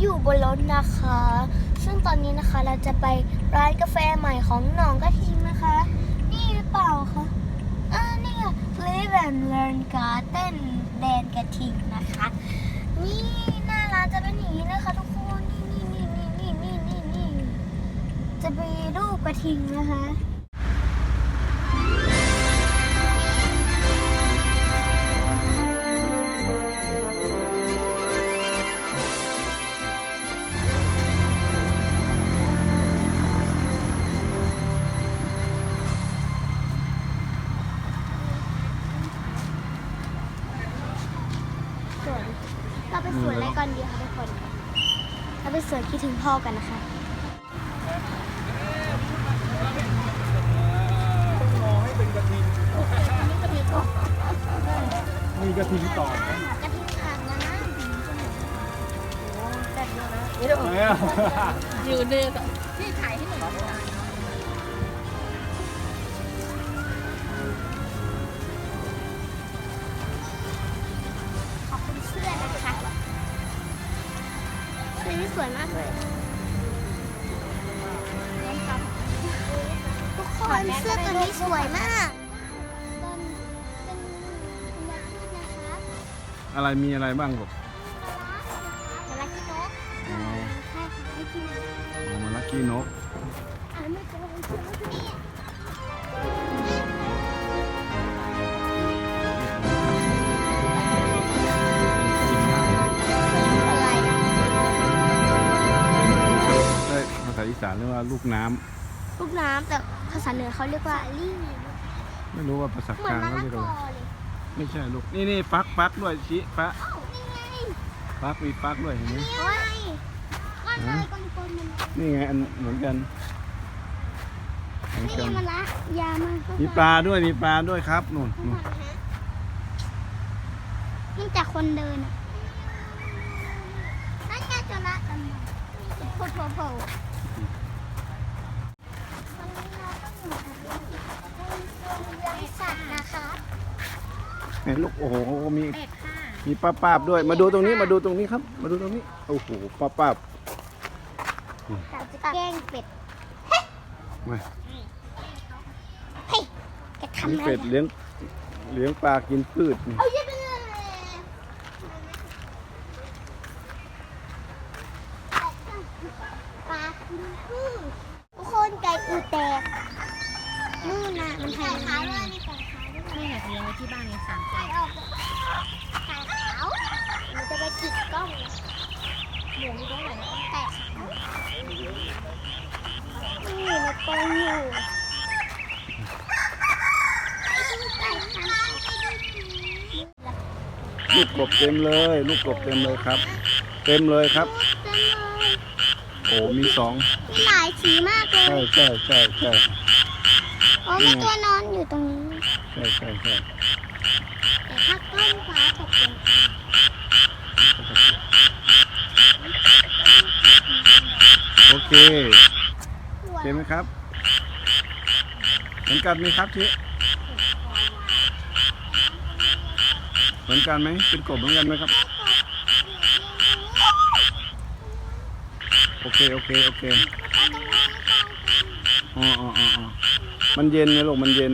อยู่บนรถนะคะ ซึ่งตอนนี้นะคะเราจะไปร้านกาแฟใหม่ของหนองกระทิงนะคะ นี่หรือเปล่าคะอ่านี่ค่ะ Live and Learn Garden แดนกระทิงนะคะ นี่หน้าร้านจะเป็นอย่างนี้นะคะทุกคนนี่นี่นี่นี่นี่นี่นี่นี่จะมีรูปกระทิงนะคะ สวนเราไปสวนอะไรก่อนดีคะทุกคนเราไปสวนคิดถึงพ่อกันนะคะรอให้เป็นกระทิงมีกระทิงต่อไหมกระทิงขางนะโอ้แต่เดียวนะไหนอะอยู่เนื้อกับที่ถ่ายให้หน่อย วยมากเลยทุกคนเสื้อตัวนี้สวยมากอะไรมีอะไรบ้างบอกมาลักกี้นก กว่าลูกน้ำลูกน้ำแต่ภาษาเหนือเขาเรียกว่าลี่ไม่รู้ว่าภาษาเหมืกอนลางมะเขาละเรียกกอะอไรเลยไม่ใช่ลูกนี่นี่ฟักฟักด้วยชิฟักเอ้านี่ไงฟักมีฟักด้วยเห็นไหมนี่ไงก้อนอะไรก้อนๆมันนี่ไงอันเหมือนกันเหมือนนี่กันมันละยามันก็มีปลาด้วยมีปลาด้วยครับนู่นนู่นมันจากคนเดินอะนั่นไงจระเข้โผล่โผล่โผล่สัตว์นะคะเห็นลูกโอ้โหมีเป็ดค่ะมีปลาปาบด้วย มาดูตรงนี้มาดูตรงนี้ครับ มาดูตรงนี้โอ้โหปลาปาบเราจะแกล้งเป็ดมาเฮ้ยจะทำนี่อะไรเป็ดเลี้ยงเลี้ยงปลากินพืชนี่ เอาเยอะไปเลยปลากินพึ่งทุกคนไก่อูแตก นู่นน่ะมันไก่ขาวด้วยนี่ไก่ขาวด้วยไม่อยากเลี้ยงไว้ที่บ้านเลยสามตัไก่วออกไก่ขาวมันจะไปจิกกล้องนะหมูมีตรงไหนไก่ขาวนี่อยู่ในกรงอยู่ไก่ขาวลูกกบเต็มเลย ลูกกบเต็มเลยครับ เต็มเลยครับเต็มเลยโอ้มีสองมีหลายสีมากเลย ใช่ใช่ใช่ใช่ โอ้มีตัวนอนอยู่ตรงนี้ใช่ใช่ใช่แต่ถ้าต้นฟ้าตกลงโอเคโอเคไหมครับเหมือนกันไหมครับชิเหมือนกันไหมเป็นกบเหมือนกันไหมครับ โอเคโอเคโอเคอ๋ออ๋ออ๋อ มันเย็นไงลูกมันเย็น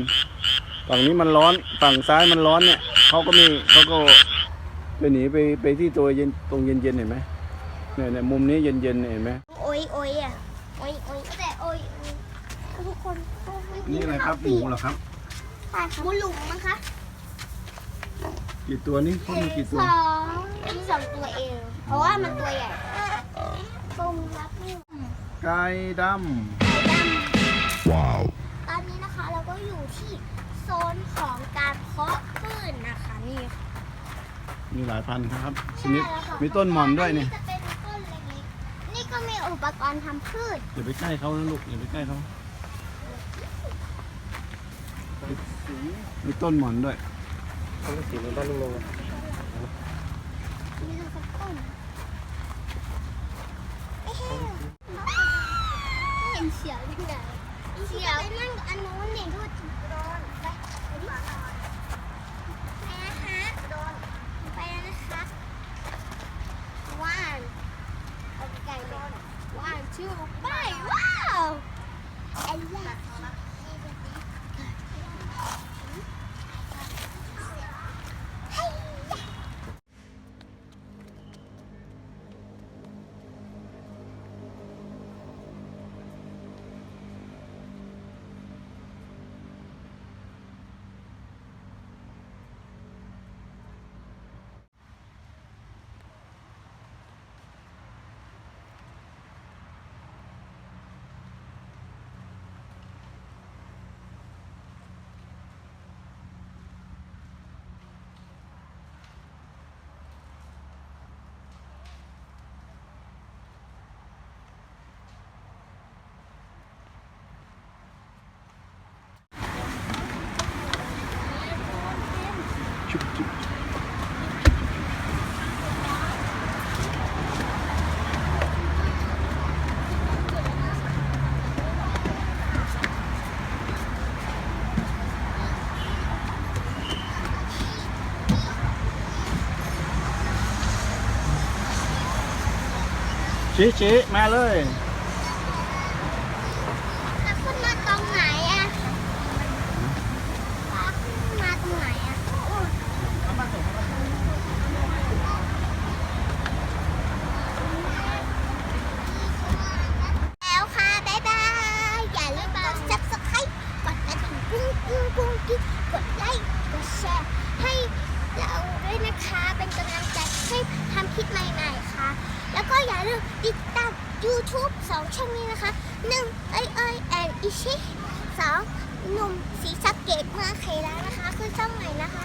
ฝั่งนี้มันร้อน ฝั่งซ้ายมันร้อนเนี่ยเขาก็มีเขาก็ไปหนีไปไปที่ตัวเย็นตรงเย็นเย็นๆเห็นไหมเนี่ยเนี่ยมุมนี้เย็นเย็นๆเนี่ยเห็นไหมโอ้ยโอ้ยอะโอ้ยโอ้ยแต่โอ้ยโอ้ยทุกคนนี่อะไรครับหมูเหรอครับใช่ครับหมูหลุมมั้งคะกี่ตัวนี่เขามีกี่สตัวองมีสองตัวเอง เพราะว่ามันตัวใหญ่ตรงรับนี่ไก่ดตอนนี้นะคะเราก็ อยู่ที่โซนของการเพาะพืชนะคะนี่ค่ะำมีหลายพันธุ์ครับชใช่นิดแล้วค่ะมีต้นหม่อนด้วยนี่จะเป็นต้นเล็กๆนี่ก็มีอุปกรณ์ทำพืชอย่าไปใกล้เขานะลูกอย่าไปใกล้เขามีต้นหม่อนด้วยมีทั้งสักต้นเอ๊ะไม่เห็นเสียวยังไง เขียวนั่งอันนู้นนี่ทูดโดนไปไปดิไปนะคะโดนไปนะคะว่านอาไโดนว่านชื่ไปว้าวไอ้ยา ชี้ชี้มาเลย แล้วคุณมาตรงไหนอะคุณมาตรงไหนอะแล้วค่ะ บ๊ายบาย อย่าลืมกด subscribe กดกระดิ่งกุ้งกุ้งกุ้งกิ้งกดไลค์ กดแชร์ ให้เราด้วยนะคะ เป็นกำลังใจให้ทำคลิปใหม่ๆค่ะ แล้ว ก็อย่าลืมติดตาม YouTube สองช่องนี้นะคะหนึ่งเอ้ยเอ้ยแอนอิชิสองหนุ่มสีสะเกตเมือเคแล้วนะคะ ขึ้นช่องใหม่นนะคะ